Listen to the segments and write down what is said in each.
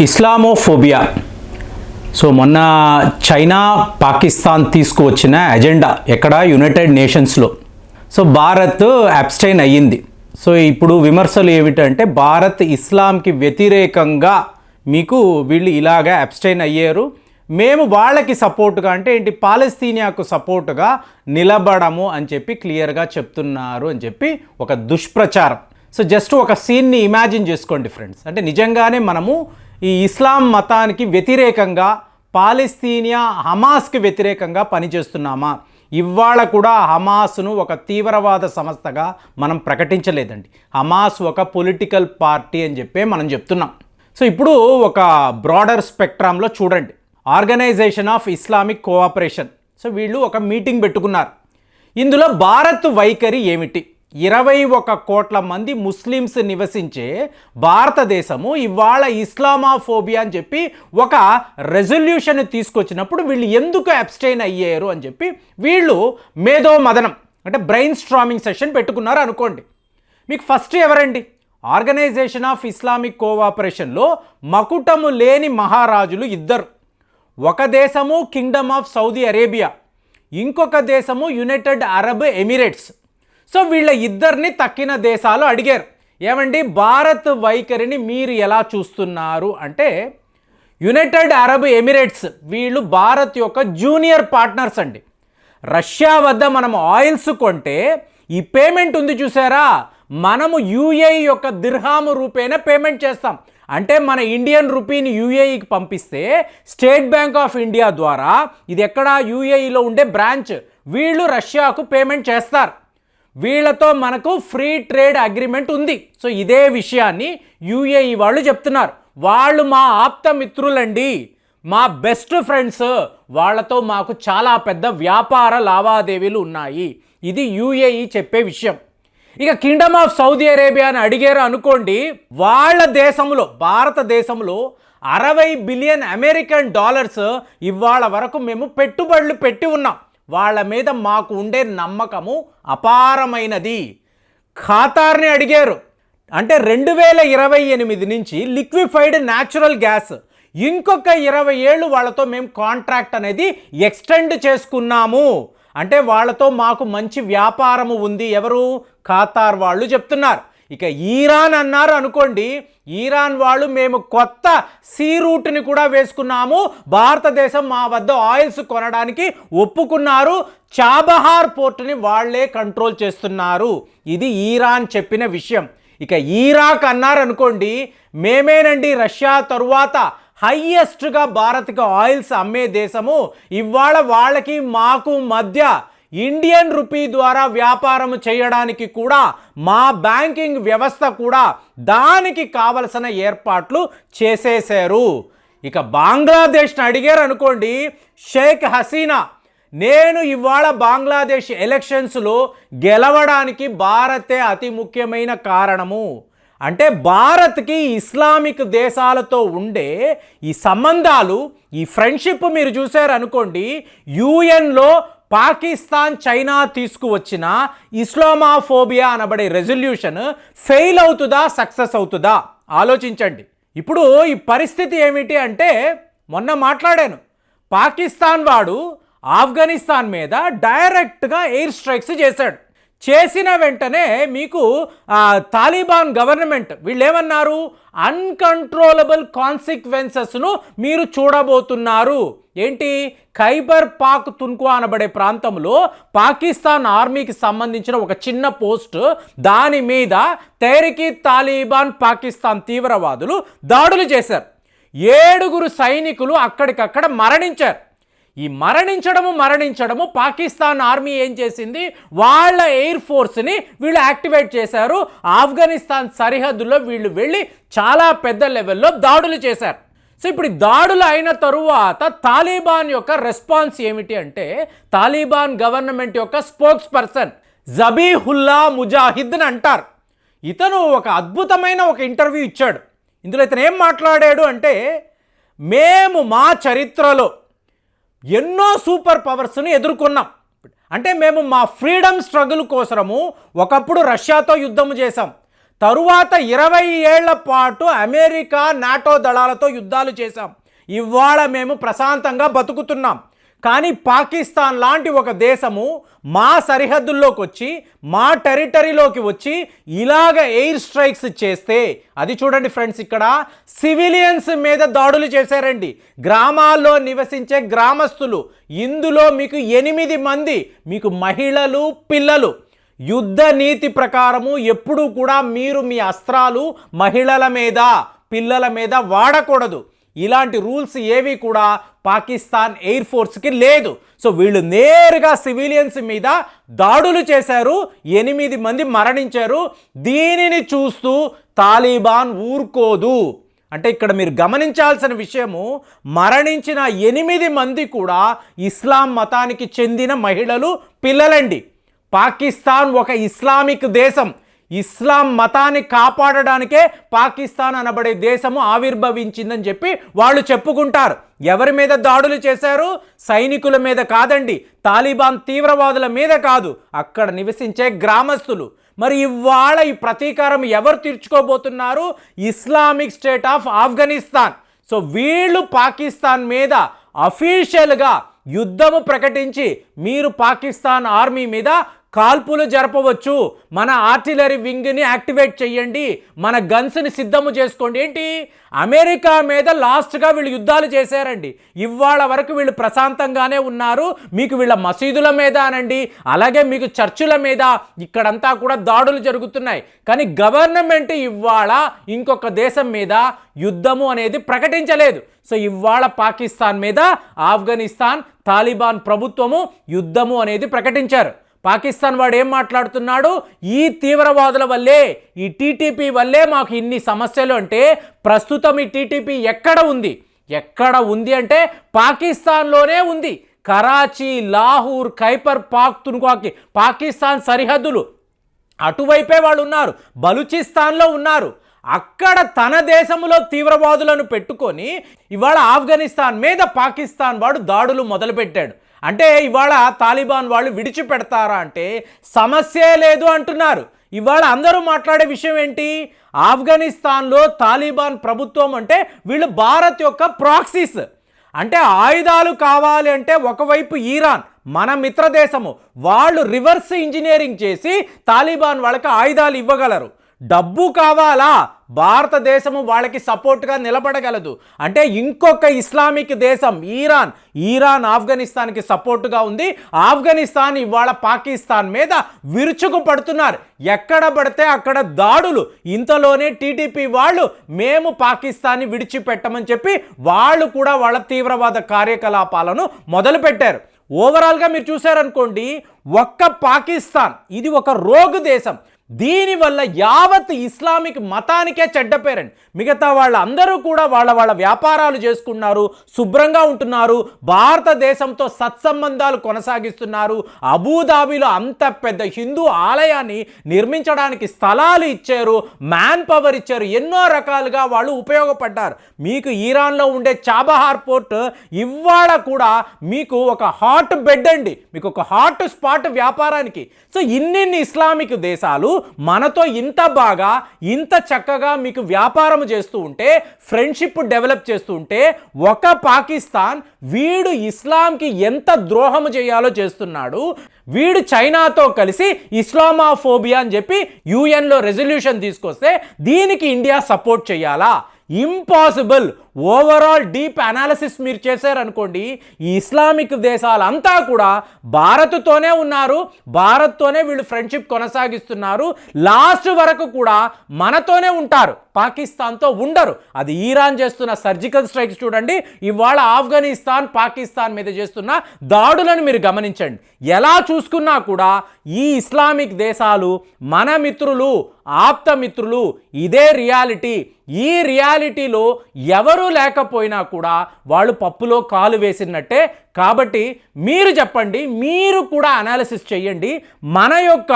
Islamophobia. So మొన్న China Pakistan తీసుకువచ్చిన agenda ఎక్కడ? యునైటెడ్ నేషన్స్లో. సో భారత్ అబ్స్టైన్ అయ్యింది. సో ఇప్పుడు విమర్శలు ఏమిటంటే భారత్ ఇస్లాంకి వ్యతిరేకంగా మీకు వీళ్ళు ఇలాగా అబ్స్టైన్ అయ్యారు. మేము వాళ్ళకి సపోర్టుగా అంటే ఏంటి? పాలస్తీనియాకు సపోర్టుగా నిలబడము అని చెప్పి క్లియర్గా చెప్తున్నారు అని చెప్పి ఒక దుష్ప్రచారం. సో జస్ట్ ఒక సీన్ని ఇమాజిన్ చేసుకోండి ఫ్రెండ్స్. అంటే నిజంగానే మనము ఈ ఇస్లాం మతానికి వ్యతిరేకంగా పాలస్తీనియా హమాస్కి వ్యతిరేకంగా పనిచేస్తున్నామా? ఇవాళ కూడా హమాస్ను ఒక తీవ్రవాద సంస్థగా మనం ప్రకటించలేదండి. హమాస్ ఒక పొలిటికల్ పార్టీ అని చెప్పే మనం చెప్తున్నాం. సో ఇప్పుడు ఒక బ్రాడర్ స్పెక్ట్రామ్లో చూడండి. Organisation of Islamic Cooperation. So వీళ్ళు ఒక మీటింగ్ పెట్టుకున్నారు. ఇందులో భారత్ వైఖరి ఏమిటి? ఇరవై ఒక కోట్ల మంది ముస్లిమ్స్ నివసించే భారతదేశము ఇవాళ ఇస్లామాఫోబియా అని చెప్పి ఒక రెజల్యూషన్ తీసుకొచ్చినప్పుడు వీళ్ళు ఎందుకు అబ్స్టైన్ అయ్యారు అని చెప్పి వీళ్ళు మేధో మదనం అంటే బ్రెయిన్ స్ట్రామింగ్ సెషన్ పెట్టుకున్నారు అనుకోండి. మీకు ఫస్ట్ ఎవరండి? ఆర్గనైజేషన్ ఆఫ్ ఇస్లామిక్ కోఆపరేషన్లో మకుటము లేని మహారాజులు ఇద్దరు. ఒక దేశము కింగ్డమ్ ఆఫ్ సౌదీ అరేబియా ఇంకొక దేశము యునైటెడ్ అరబ్ ఎమిరేట్స్. సో వీళ్ళ ఇద్దరిని తక్కిన దేశాలు అడిగారు. ఏమండి భారత్ వైఖరిని మీరు ఎలా చూస్తున్నారు? అంటే యునైటెడ్ అరబ్ ఎమిరేట్స్ వీళ్ళు భారత్ యొక్క జూనియర్ పార్ట్నర్స్ అండి. రష్యా వద్ద మనం ఆయిల్స్ కొంటే ఈ పేమెంట్ ఉంది చూసారా? మనము యూఏఈ యొక్క దిర్హాము రూపేణ పేమెంట్ చేస్తాం. అంటే మన ఇండియన్ రూపీని యూఏఈకి పంపిస్తే స్టేట్ బ్యాంక్ ఆఫ్ ఇండియా ద్వారా ఇది ఎక్కడ యూఏఈలో ఉండే బ్రాంచ్ వీళ్ళు రష్యాకు పేమెంట్ చేస్తారు. వీళ్ళతో మనకు ఫ్రీ ట్రేడ్ అగ్రిమెంట్ ఉంది. సో ఇదే విషయాన్ని యూఏఈ వాళ్ళు చెప్తున్నారు. వాళ్ళు మా ఆప్త మిత్రులండి మా బెస్ట్ ఫ్రెండ్స్. వాళ్ళతో మాకు చాలా పెద్ద వ్యాపార లావాదేవీలు ఉన్నాయి. ఇది యూఏఈ చెప్పే విషయం. ఇక కింగ్డమ్ ఆఫ్ సౌదీ అరేబియా అని అడిగారు అనుకోండి వాళ్ళ దేశంలో భారతదేశంలో అరవై బిలియన్ అమెరికన్ డాలర్స్ ఇవాళ వరకు మేము పెట్టుబడులు పెట్టి ఉన్నాం. వాళ్ళ మీద మాకు ఉండే నమ్మకము అపారమైనది. ఖాతార్ని అడిగారు. అంటే రెండు వేల ఇరవై ఎనిమిది నుంచి లిక్విఫైడ్ న్యాచురల్ గ్యాస్ ఇంకొక ఇరవై ఏళ్ళు వాళ్ళతో మేము కాంట్రాక్ట్ అనేది ఎక్స్టెండ్ చేసుకున్నాము. అంటే వాళ్ళతో మాకు మంచి వ్యాపారము ఉంది ఎవరు? ఖాతార్ వాళ్ళు చెప్తున్నారు. ఇక ఈరాన్ అన్నారు అనుకోండి ఈరాన్ వాళ్ళు మేము కొత్త సీ రూట్ని కూడా వేసుకున్నాము. భారతదేశం మా వద్ద ఆయిల్స్ కొనడానికి ఒప్పుకున్నారు. చాబహార్ పోర్టుని వాళ్ళే కంట్రోల్ చేస్తున్నారు. ఇది ఈరాన్ చెప్పిన విషయం. ఇక ఈరాక్ అన్నారు అనుకోండి మేమేనండి రష్యా తరువాత హయ్యెస్ట్గా భారత్కి ఆయిల్స్ అమ్మే దేశము. ఇవాళ వాళ్ళకి మాకు మధ్య ఇండియన్ రూపీ ద్వారా వ్యాపారం చేయడానికి కూడా మా బ్యాంకింగ్ వ్యవస్థ కూడా దానికి కావలసిన ఏర్పాట్లు చేసేశారు. ఇక బంగ్లాదేశ్ని అడిగారు అనుకోండి షేక్ హసీనా నేను ఇవాళ బంగ్లాదేశ్ ఎలక్షన్స్లో గెలవడానికి భారతే అతి ముఖ్యమైన కారణము. అంటే భారత్కి ఇస్లామిక్ దేశాలతో ఉండే ఈ సంబంధాలు ఈ ఫ్రెండ్షిప్ మీరు చూశారనుకోండి యుఎన్లో పాకిస్తాన్ చైనా తీసుకువచ్చిన ఇస్లామాఫోబియా అనబడే రెజల్యూషన్ ఫెయిల్ అవుతుందా సక్సెస్ అవుతుందా? ఆలోచించండి. ఇప్పుడు ఈ పరిస్థితి ఏమిటి అంటే మొన్న మాట్లాడాను. పాకిస్తాన్ వాడు ఆఫ్ఘనిస్తాన్ మీద డైరెక్ట్గా ఎయిర్ స్ట్రైక్స్ చేశాడు. చేసిన వెంటనే మీకు తాలిబాన్ గవర్నమెంట్ వీళ్ళు ఏమన్నారు అన్కంట్రోలబుల్ కాన్సిక్వెన్సెస్ను మీరు చూడబోతున్నారు. ఏంటి? ఖైబర్ పాక్ తున్కు అనబడే ప్రాంతంలో పాకిస్తాన్ ఆర్మీకి సంబంధించిన ఒక చిన్న పోస్ట్ దాని మీద తెరికి తాలిబాన్ పాకిస్తాన్ తీవ్రవాదులు దాడులు చేశారు. ఏడుగురు సైనికులు అక్కడికక్కడ మరణించారు. ఈ మరణించడము మరణించడము పాకిస్తాన్ ఆర్మీ ఏం చేసింది? వాళ్ళ ఎయిర్ ఫోర్స్ని వీళ్ళు యాక్టివేట్ చేశారు. ఆఫ్ఘనిస్తాన్ సరిహద్దులో వీళ్ళు వెళ్ళి చాలా పెద్ద లెవెల్లో దాడులు చేశారు. సో ఇప్పుడు దాడులు అయిన తరువాత తాలిబాన్ యొక్క రెస్పాన్స్ ఏమిటి అంటే తాలిబాన్ గవర్నమెంట్ యొక్క స్పోక్స్ పర్సన్ జబీహుల్లా ముజాహిద్ అంటారు. ఇతను ఒక అద్భుతమైన ఒక ఇంటర్వ్యూ ఇచ్చాడు. ఇందులో ఇతను ఏం మాట్లాడాడు అంటే మేము మా చరిత్రలో ఎన్నో సూపర్ పవర్స్ని ఎదుర్కొన్నాం. అంటే మేము మా ఫ్రీడమ్ స్ట్రగుల్ కోసము ఒకప్పుడు రష్యాతో యుద్ధం చేశాం. తరువాత ఇరవై ఏళ్ళ పాటు అమెరికా నాటో దళాలతో యుద్ధాలు చేశాం. ఇవాళ మేము ప్రశాంతంగా బతుకుతున్నాం. కానీ పాకిస్తాన్ లాంటి ఒక దేశము మా సరిహద్దుల్లోకి వచ్చి మా టెరిటరీలోకి వచ్చి ఇలాగ ఎయిర్ స్ట్రైక్స్ చేస్తే అది చూడండి ఫ్రెండ్స్ ఇక్కడ సివిలియన్స్ మీద దాడులు చేశారండి. గ్రామాల్లో నివసించే గ్రామస్తులు ఇందులో మీకు ఎనిమిది మంది మీకు మహిళలు పిల్లలు. యుద్ధ నీతి ప్రకారము ఎప్పుడూ కూడా మీరు మీ అస్త్రాలు మహిళల మీద పిల్లల మీద వాడకూడదు. ఇలాంటి రూల్స్ ఏవి కూడా పాకిస్తాన్ ఎయిర్ ఫోర్స్కి లేదు. సో వీళ్ళు నేరుగా సివిలియన్స్ మీద దాడులు చేశారు ఎనిమిది మంది మరణించారు. దీనిని చూస్తూ తాలిబాన్ ఊరుకోదు. అంటే ఇక్కడ మీరు గమనించాల్సిన విషయము మరణించిన ఎనిమిది మంది కూడా ఇస్లాం మతానికి చెందిన మహిళలు పిల్లలండి. పాకిస్తాన్ ఒక ఇస్లామిక్ దేశం. ఇస్లాం మతాన్ని కాపాడడానికే పాకిస్తాన్ అనబడే దేశము ఆవిర్భవించిందని చెప్పి వాళ్ళు చెప్పుకుంటారు. ఎవరి మీద దాడులు చేశారు? సైనికుల మీద కాదండి. తాలిబాన్ తీవ్రవాదుల మీద కాదు. అక్కడ నివసించే గ్రామస్తులు. మరి ఇవాళ ఈ ప్రతీకారం ఎవరు తీర్చుకోబోతున్నారు? Islamic State of Afghanistan. So వీళ్ళు పాకిస్తాన్ మీద అఫీషియల్గా యుద్ధము ప్రకటించి మీరు పాకిస్తాన్ ఆర్మీ మీద కాల్పులు జరపవచ్చు. మన ఆర్టిలరీ వింగ్ని యాక్టివేట్ చేయండి మన గన్స్ని సిద్ధము చేసుకోండి. ఏంటి? అమెరికా మీద లాస్ట్గా వీళ్ళు యుద్ధాలు చేశారండి. ఇవాళ వరకు వీళ్ళు ప్రశాంతంగానే ఉన్నారు. మీకు వీళ్ళ మసీదుల మీద అనండి. అలాగే మీకు చర్చుల మీద ఇక్కడంతా కూడా దాడులు జరుగుతున్నాయి. కానీ గవర్నమెంట్ ఇవాళ ఇంకొక దేశం మీద యుద్ధము అనేది ప్రకటించలేదు. సో ఇవాళ పాకిస్తాన్ మీద ఆఫ్ఘనిస్తాన్ తాలిబాన్ ప్రభుత్వము యుద్ధము అనేది ప్రకటించారు. పాకిస్తాన్ వాడు ఏం మాట్లాడుతున్నాడు? ఈ తీవ్రవాదుల వల్లే ఈ టీటీపీ వల్లే మాకు ఇన్ని సమస్యలు అంటే ప్రస్తుతం ఈ టీటీపీ ఎక్కడ ఉంది? ఎక్కడ ఉంది అంటే పాకిస్తాన్లోనే ఉంది. కరాచీ లాహూర్ ఖైపర్ పాక్ తునుకాకి పాకిస్తాన్ సరిహద్దులు. అటువైపే వాళ్ళు ఉన్నారు బలూచిస్తాన్లో ఉన్నారు. అక్కడ తన దేశంలో తీవ్రవాదులను పెట్టుకొని ఇవాళ ఆఫ్ఘనిస్తాన్ మీద పాకిస్తాన్ వాడు దాడులు మొదలుపెట్టాడు. అంటే ఇవాళ తాలిబాన్ వాళ్ళు విడిచిపెడతారా అంటే సమస్యే లేదు అంటున్నారు. ఇవాళ అందరూ మాట్లాడే విషయం ఏంటి? ఆఫ్ఘనిస్తాన్లో తాలిబాన్ ప్రభుత్వం అంటే వీళ్ళు భారత్ యొక్క ప్రాక్సీస్. అంటే ఆయుధాలు కావాలి అంటే ఒకవైపు ఈరాన్ మన మిత్ర దేశము. వాళ్ళు రివర్స్ ఇంజనీరింగ్ చేసి తాలిబాన్ వాళ్ళకి ఆయుధాలు ఇవ్వగలరు. డబ్బు కావాలా? భారతదేశము వాళ్ళకి సపోర్ట్గా నిలబడగలదు. అంటే ఇంకొక ఇస్లామిక్ దేశం ఈరాన్. ఈరాన్ ఆఫ్ఘనిస్తాన్కి సపోర్టుగా ఉంది. ఆఫ్ఘనిస్తాన్ ఇవాళ పాకిస్తాన్ మీద విరుచుకు పడుతున్నారు. ఎక్కడ పడితే అక్కడ దాడులు. ఇంతలోనే టీడీపీ వాళ్ళు మేము పాకిస్తాన్ని విడిచిపెట్టమని చెప్పి వాళ్ళు కూడా వాళ్ళ తీవ్రవాద కార్యకలాపాలను మొదలుపెట్టారు. ఓవరాల్గా మీరు చూసారనుకోండి ఒక్క పాకిస్తాన్ ఇది ఒక రోగు దేశం. దీనివల్ల యావత్ ఇస్లామిక్ మతానికే చెడ్డ పేరండి. మిగతా వాళ్ళందరూ కూడా వాళ్ళ వాళ్ళ వ్యాపారాలు చేసుకున్నారు శుభ్రంగా ఉంటున్నారు భారతదేశంతో సత్సంబంధాలు కొనసాగిస్తున్నారు. అబుదాబిలో అంత పెద్ద హిందూ ఆలయాన్ని నిర్మించడానికి స్థలాలు ఇచ్చారు మ్యాన్ పవర్ ఇచ్చారు ఎన్నో రకాలుగా వాళ్ళు ఉపయోగపడ్డారు. మీకు ఈరాన్లో ఉండే చాబహార్ పోర్ట్ ఇవాళ కూడా మీకు ఒక హాట్ బెడ్ అండి. మీకు ఒక హాట్ స్పాట్ వ్యాపారానికి. సో ఇన్నిన్ని ఇస్లామిక్ దేశాలు మనతో ఇంత బాగా ఇంత చక్కగా మీకు వ్యాపారం చేస్తూ ఉంటే ఫ్రెండ్షిప్ డెవలప్ చేస్తూ ఉంటే ఒక పాకిస్తాన్ వీడు ఇస్లాంకి ఎంత ద్రోహం చేయాలో చేస్తున్నాడు. వీడు చైనాతో కలిసి ఇస్లామాఫోబియా అని చెప్పి యుఎన్లో రెజల్యూషన్ తీసుకొస్తే దీనికి ఇండియా సపోర్ట్ చేయాలా? ఇంపాసిబుల్ ఓవరాల్ డీప్ అనాలిసిస్ మీరు చేశారనుకోండి ఈ ఇస్లామిక్ దేశాలంతా కూడా భారత్తోనే ఉన్నారు భారత్తోనే వీళ్ళు ఫ్రెండ్షిప్ కొనసాగిస్తున్నారు లాస్ట్ వరకు కూడా మనతోనే ఉంటారు. పాకిస్తాన్తో ఉండరు. అది ఈరాన్ చేస్తున్న సర్జికల్ స్ట్రైక్స్ చూడండి. ఇవాళ ఆఫ్ఘనిస్తాన్ పాకిస్తాన్ మీద చేస్తున్న దాడులను మీరు గమనించండి. ఎలా చూసుకున్నా కూడా ఈ ఇస్లామిక్ దేశాలు మన మిత్రులు ఆప్త మిత్రులు ఇదే రియాలిటీ. ఈ రియాలిటీలో ఎవరు లేకపోయినా కూడా వాళ్ళు పప్పులో కాలు వేసినట్టే కాబట్టి మీరు చెప్పండి మీరు కూడా అనాలిసిస్ చేయండి మన యొక్క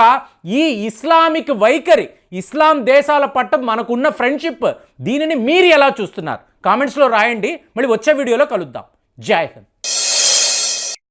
ఈ ఇస్లామిక్ వైఖరి ఇస్లాం దేశాల పట్ల మనకున్న ఫ్రెండ్షిప్ దీనిని మీరు ఎలా చూస్తున్నారు? కామెంట్స్లో రాయండి. మళ్ళీ వచ్చే వీడియోలో కలుద్దాం. జై హింద్.